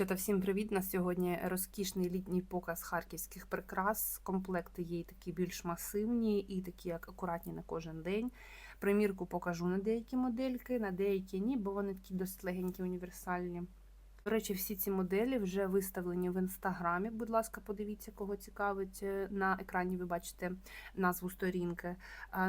Дівчата, всім привіт! На сьогодні розкішний літній показ харківських прикрас. Комплекти є такі більш масивні, і такі як акуратні на кожен день. Примірку покажу на деякі модельки, на деякі ні, бо вони такі досить легенькі, універсальні. До речі, всі ці моделі вже виставлені в інстаграмі. Будь ласка, подивіться, кого цікавить. Е, На екрані ви бачите назву сторінки.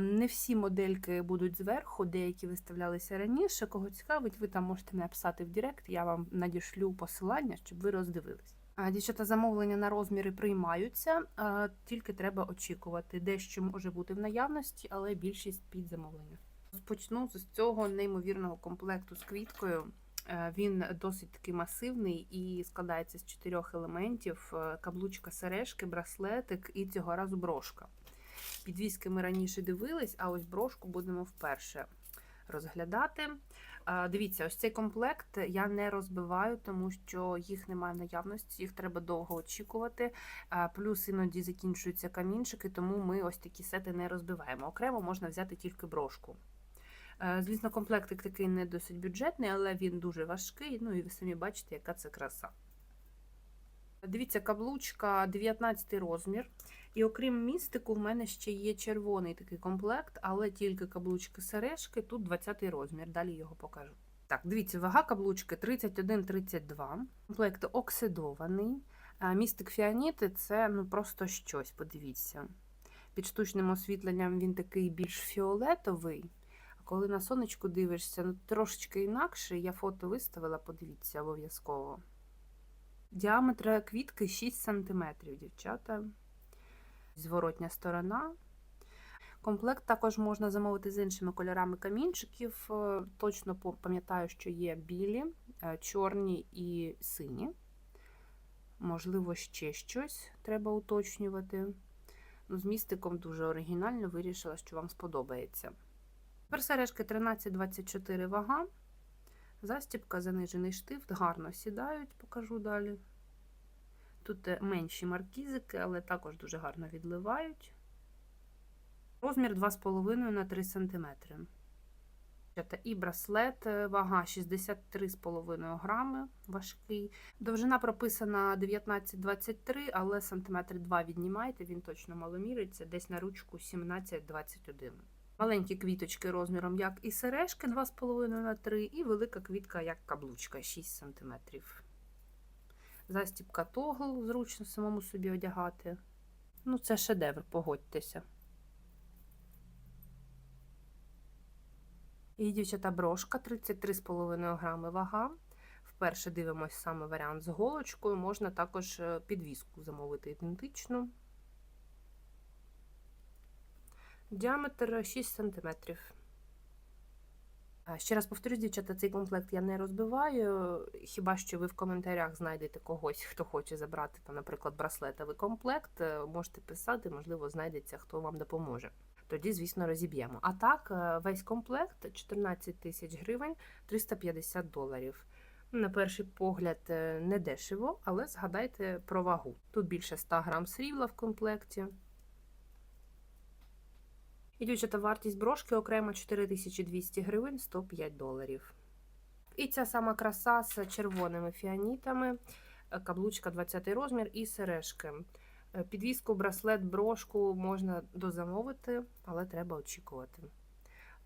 Не всі модельки будуть зверху, деякі виставлялися раніше. Кого цікавить, ви там можете написати в Директ, я вам надішлю посилання, щоб ви роздивились. Дівчата, замовлення на розміри приймаються, тільки треба очікувати. Дещо може бути в наявності, але більшість під замовлення. Почну з цього неймовірного комплекту з квіткою. Е, Він досить таки масивний і складається з чотирьох елементів: е, каблучка сережки, браслетик і цього разу брошка. Підвіски ми раніше дивились, а ось брошку будемо вперше розглядати. Е, Дивіться, ось цей комплект я не розбиваю, тому що їх немає в наявності, їх треба довго очікувати. Плюс іноді закінчуються камінчики, тому ми ось такі сети не розбиваємо. Окремо можна взяти тільки брошку. Е, Звісно, комплектик такий не досить бюджетний, але він дуже важкий. Ну і ви самі бачите, яка це краса. Дивіться, каблучка 19 розмір. І окрім містику, в мене ще є червоний такий комплект, але тільки каблучки сережки, тут 20 розмір, далі його покажу. Так, дивіться, вага каблучки 31-32. Комплект оксидований. Містик фіаніти це ну просто щось, подивіться. Під штучним освітленням він такий більш фіолетовий. Коли на сонечку дивишся, ну трошечки інакше. Я фото виставила, подивіться обов'язково. Діаметр квітки 6 см, дівчата. Зворотня сторона. Комплект також можна замовити з іншими кольорами камінчиків. Е, Точно пам'ятаю, що є білі, е, чорні і сині. Можливо, ще щось треба уточнювати. Ну, з містиком дуже оригінально вирішила, що вам сподобається. Тепер сережки 13-24 вага. Застібка, занижений штифт, гарно сідають, покажу далі. Тут е, менші маркізики, але також дуже гарно відливають. Розмір 2,5 на 3 см. І браслет, е, вага 63,5 грами, важкий. Довжина прописана 19-23, але сантиметр 2 віднімайте, він точно маломіриться, десь на ручку 17-21. Маленькі квіточки розміром, як і сережки 2,5 на 3, і велика квітка, як каблучка 6 см. Застібка тогл, зручно самому собі одягати. Ну, це шедевр, погодьтеся. І дівчата брошка 33,5 грами вага. Вперше дивимось саме варіант з голочкою. Можна також е, підвіску замовити ідентичну. Діаметр 6 см. Ще раз повторюсь, дівчата, цей комплект я не розбиваю. Хіба що ви в коментарях знайдете когось, хто хоче забрати, там, наприклад, браслетовий комплект. е, Можете писати, можливо, знайдеться, хто вам допоможе. Тоді, звісно, розіб'ємо. А так, е, весь комплект 14 тисяч гривень, 350 доларів. На перший погляд, е, не дешево, але згадайте про вагу. Тут більше 100 грам срібла в комплекті. І дівчата, вартість брошки окремо 4200 гривень 105 доларів. І ця сама краса з червоними фіанітами, е, каблучка 20 розмір і сережки. Е, Підвіску, браслет, брошку можна дозамовити, але треба очікувати.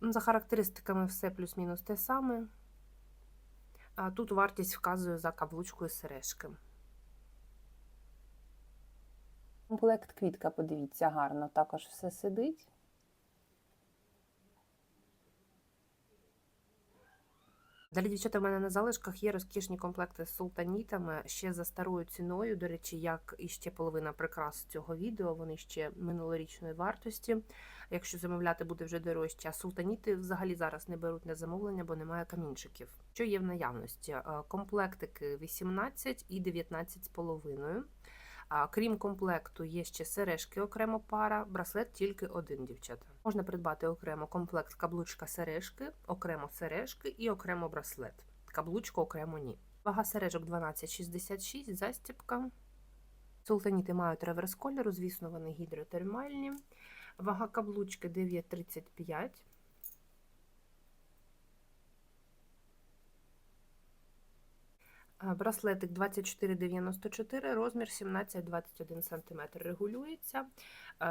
Ну, За характеристиками все плюс-мінус те саме. А тут вартість вказує за каблучку і сережки. Комплект квітка, подивіться, гарно також все сидить. Далі, дівчата, в мене на залишках є розкішні комплекти з султанітами ще за старою ціною. До речі, як і ще половина прикрас цього відео, вони ще минулорічної вартості. Якщо замовляти буде вже дорожче, а султаніти взагалі зараз не беруть на замовлення, бо немає камінчиків. Що є в наявності? Е, Комплектики 18 і 19 з половиною. А, Крім комплекту, є ще сережки окремо пара, браслет тільки один, дівчата. Можна придбати окремо комплект каблучка сережки, окремо сережки і окремо браслет. Каблучку окремо ні. Вага сережок 12,66, застібка. Султаніти мають реверс кольору, звісно, вони гідротермальні. Вага каблучки 9,35. Браслетик 24,94, розмір 17-21 см регулюється.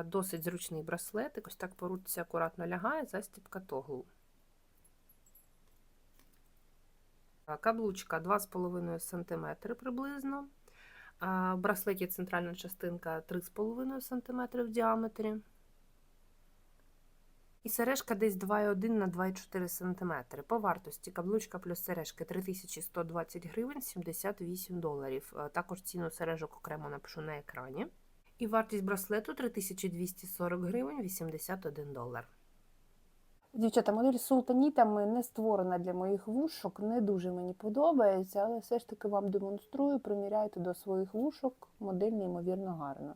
Досить зручний браслетик. Ось так по руці акуратно лягає, застібка тоглу. Каблучка 2,5 см приблизно. В браслеті центральна частинка 3,5 см в діаметрі. І сережка десь 2,1 на 2,4 см. По вартості каблучка плюс сережки 3120 гривень 78 доларів. Е, Також ціну сережок окремо напишу на екрані. І вартість браслету 3240 гривень 81 долар. Дівчата, модель з султанітами не створена для моїх вушок, не дуже мені подобається, але все ж таки вам демонструю, приміряйте до своїх вушок, модель неймовірно гарна.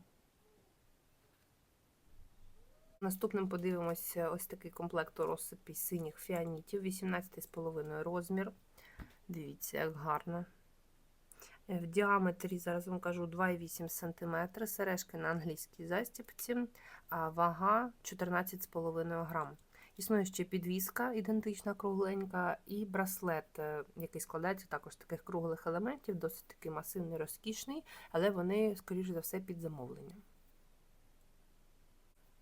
Наступним подивимося ось такий комплект розсипі синіх фіанітів, 18,5 розмір. Дивіться, як гарно. Е, В діаметрі, зараз вам кажу, 2,8 см, сережки на англійській застіпці, а вага 14,5 грам. Існує ще підвіска, ідентична кругленька, і браслет, е, який складається також з таких круглих елементів, досить такий масивний, розкішний, але вони, скоріш за все, під замовлення.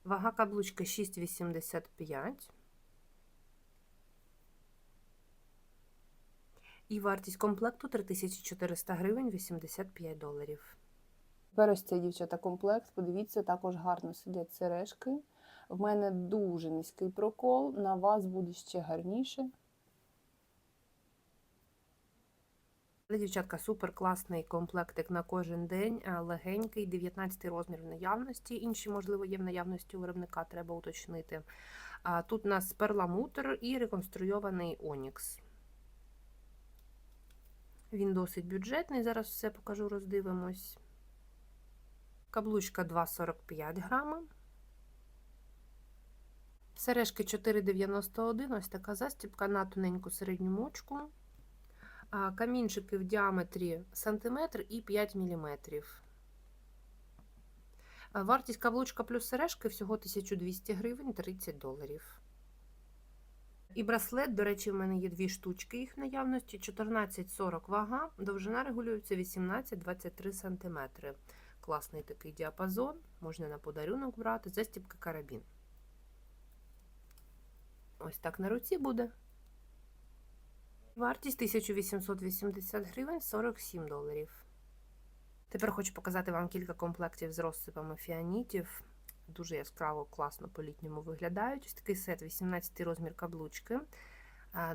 Вага каблучки 6,85. І вартість комплекту 3400 гривень 85 доларів. Тепер ось цей дівчата комплект, подивіться, також гарно сидять сережки. В мене дуже низький прокол, на вас буде ще гарніше. Але, дівчатка, супер класний комплектик на кожен день, е, легенький, 19 розмір в наявності. Інші, можливо, є в наявності у виробника, треба уточнити. Тут у нас перламутр і реконструйований Онікс. Він досить бюджетний, зараз все покажу, роздивимось. Каблучка 2,45 грама. Сережки 4,91, ось така застібка на тоненьку середню мочку. Камінчики в діаметрі сантиметр і 5 мм. Вартість каблучка плюс сережки всього 1200 гривень 30 доларів. І браслет, до речі, в мене є дві штучки їх наявності: 14,40 вага, довжина регулюється 18-23 см. Класний такий діапазон, можна на подарунок брати, застібка карабін. Ось так на руці буде. Вартість 1880 гривень 47 доларів. Тепер хочу показати вам кілька комплектів з розсипами фіанітів. Дуже яскраво, класно по-літньому виглядають. Ось такий сет, 18 розмір каблучки.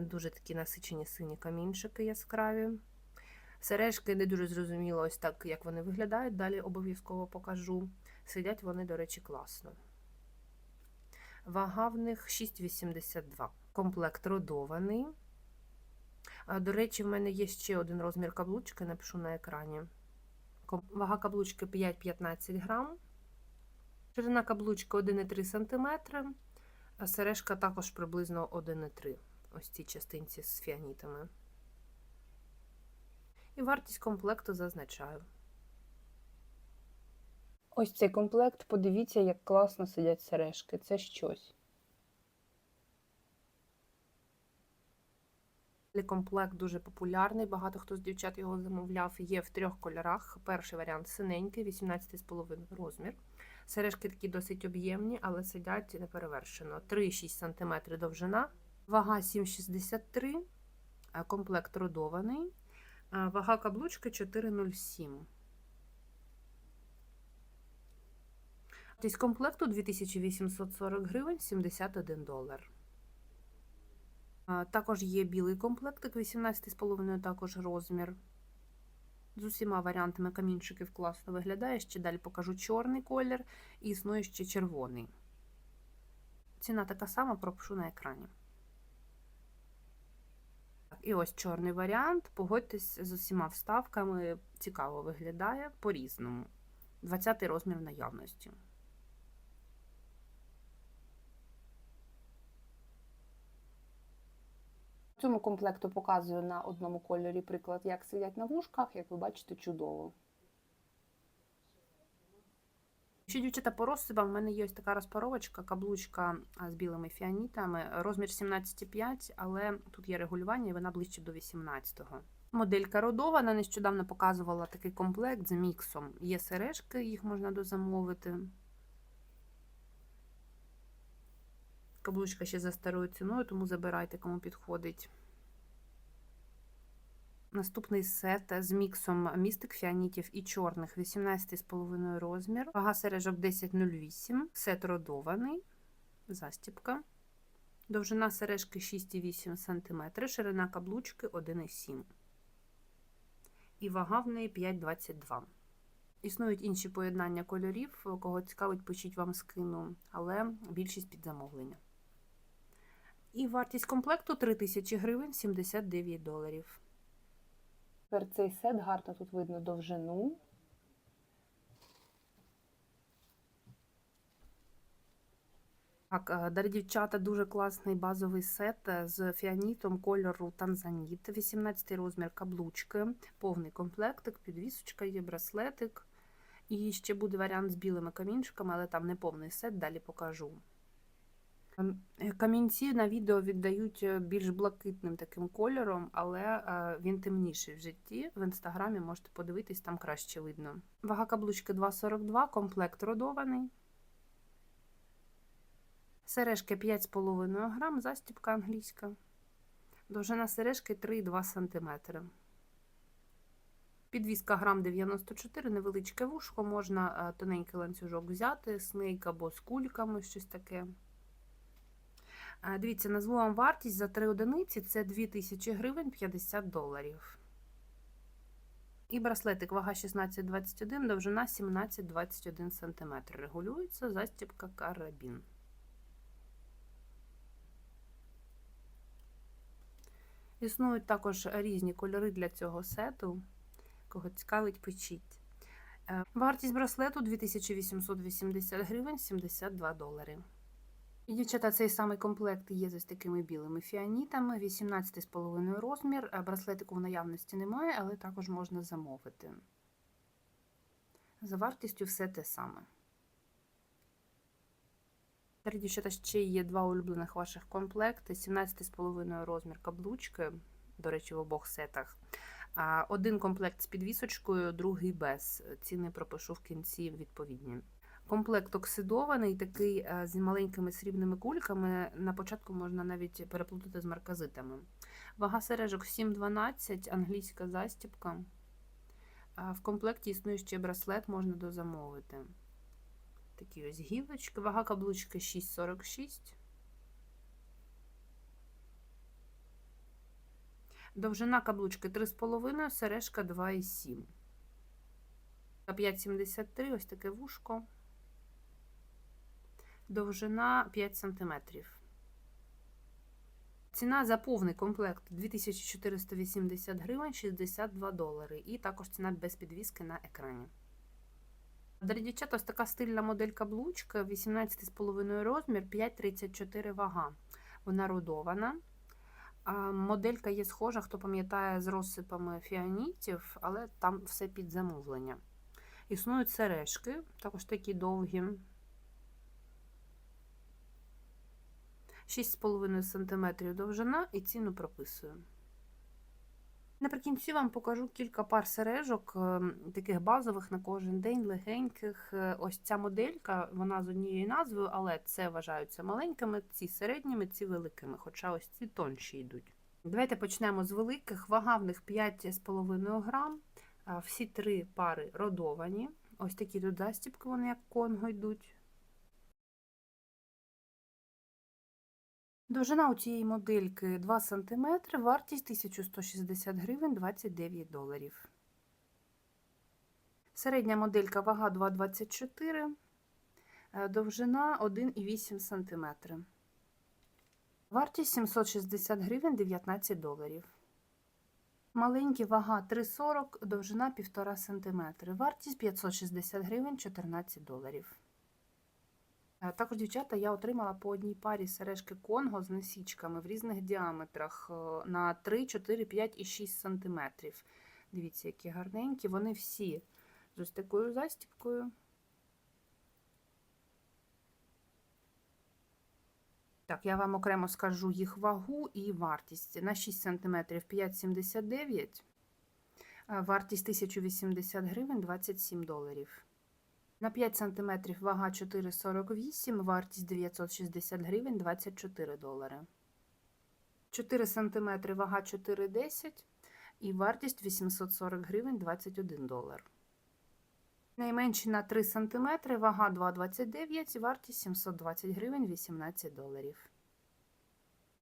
Дуже такі насичені сині камінчики яскраві. Сережки не дуже зрозуміло, ось так, як вони виглядають. Далі обов'язково покажу. Сидять вони, до речі, класно. Вага в них 6,82. Комплект родований. До речі, в мене є ще один розмір каблучки, напишу на екрані. Вага каблучки 5-15 грам. Ширина каблучки 1,3 см, а сережка також приблизно 1,3 ось цій частинці з фіанітами. І вартість комплекту зазначаю. Ось цей комплект, подивіться, як класно сидять сережки. Це щось. Комплект дуже популярний, багато хто з дівчат його замовляв. Є в трьох кольорах. Перший варіант синенький, 18,5 розмір. Сережки такі досить об'ємні, але сидять неперевершено. 3,6 см довжина, вага 7,63 комплект родований, вага каблучки 4,07. Вартість комплекту 2840 гривень 71 долар. Також є білий комплектик, 18,5 також розмір. З усіма варіантами камінчиків класно виглядає. Ще далі покажу чорний колір і існує ще червоний. Ціна така сама, пропишу на екрані. І ось чорний варіант. Погодьтесь з усіма вставками. Цікаво виглядає по-різному. 20 розмір наявності. Цьому комплекту показую на одному кольорі приклад, як сидять на вушках, як ви бачите, чудово. Ще дівчата по розсипам, в мене є ось така розпаровочка, каблучка з білими фіанітами, розмір 17,5, але тут є регулювання, і вона ближче до 18-го. Моделька родована, нещодавно показувала такий комплект з міксом. Є сережки, їх можна дозамовити. Каблучка ще за старою ціною, тому забирайте, кому підходить. Наступний сет з міксом містик фіанітів і чорних 18,5 розмір. Вага сережок 10,08. Сет родований. Застіпка. Довжина сережки 6,8 см, ширина каблучки 1,7 І вага в неї 5,22 Існують інші поєднання кольорів. Кого цікавить, пишіть вам скину, але більшість під замовлення. І вартість комплекту 3000 гривень 79 доларів. Тепер цей сет гарно тут видно довжину. Так, е, дорогі дівчата, дуже класний базовий сет е, з фіанітом кольору Танзаніт, 18 розмір каблучки, повний комплектик, підвісочка є, браслетик. І ще буде варіант з білими камінчиками, але там не повний сет, далі покажу. Ем, е, Камінці на відео віддають е, більш блакитним таким кольором, але е, він темніший в житті. В інстаграмі можете подивитись, там краще видно. Вага каблучки 2,42, комплект родований. Сережки 5,5 грам, застіпка англійська. Довжина сережки 3,2 см. Підвіска грам 94, невеличке вушко, можна тоненький ланцюжок взяти, снейк або з кульками, щось таке. Дивіться, назву вам вартість за 3 одиниці це 2000 гривень 50 доларів. І браслетик вага 16,21, довжина 17,21 см. Регулюється застіпка карабін. Існують також різні кольори для цього сету. Кого цікавить, пишіть. Е, Вартість браслету 2880 гривень 72 долари. Дівчата, цей самий комплект є з ось такими білими фіанітами, 18,5 розмір. Е, Браслетику в наявності немає, але також можна замовити. За вартістю все те саме. Дорогі дівчата, ще є два улюблених ваших комплекти: 17,5 розмір каблучки, до речі, в обох сетах. Один комплект з підвісочкою, другий без. Ціни пропишу в кінці відповідні. Комплект оксидований, такий е, з маленькими срібними кульками. На початку можна навіть переплутати з марказитами. Вага сережок 7,12, англійська застіпка. В комплекті існує ще браслет, можна дозамовити. Такі ось гілочки. Вага каблучки 6,46. Довжина каблучки 3,5, сережка 2,7. 5,73, ось таке вушко. Довжина 5 см. Ціна за повний комплект 2480 гривень 62 долари. І також ціна без підвіски на екрані. Дорогі дівчата, ось така стильна модель каблучка, 18,5 розмір, 5,34 вага. Вона родована. Моделька є схожа, хто пам'ятає, з розсипами фіанітів, але там все під замовлення. Існують сережки, також такі довгі. 6,5 см довжина і ціну прописую. Наприкінці вам покажу кілька пар сережок, е, таких базових на кожен день, легеньких. Е, Ось ця моделька, вона з однією назвою, але це вважаються маленькими, ці середніми, ці великими, хоча ось ці тонші йдуть. Давайте почнемо з великих. Вага в них 5,5 грам. Е, Всі три пари родовані. Ось такі тут застібки, вони як конго йдуть. Довжина у цієї модельки 2 см, вартість 1160 гривень 29 доларів. Середня моделька вага 2,24, е, довжина 1,8 см. Вартість 760 гривень 19 доларів. Маленькі вага 3,40, довжина 1,5 см. Вартість 560 гривень 14 доларів. Е, Також, дівчата, я отримала по одній парі сережки Конго з насічками в різних діаметрах е, на 3, 4, 5 і 6 см. Дивіться, які гарненькі. Вони всі з ось такою застіпкою. Так, я вам окремо скажу їх вагу і вартість. На 6 см 5,79 Е, Вартість 1080 гривень 27 доларів. На 5 см вага 4,48, вартість 960 гривень 24 долари. 4 см вага 4,10 і вартість 840 гривень 21 долар. Найменші на 3 см, вага 2,29, вартість 720 гривень 18 доларів.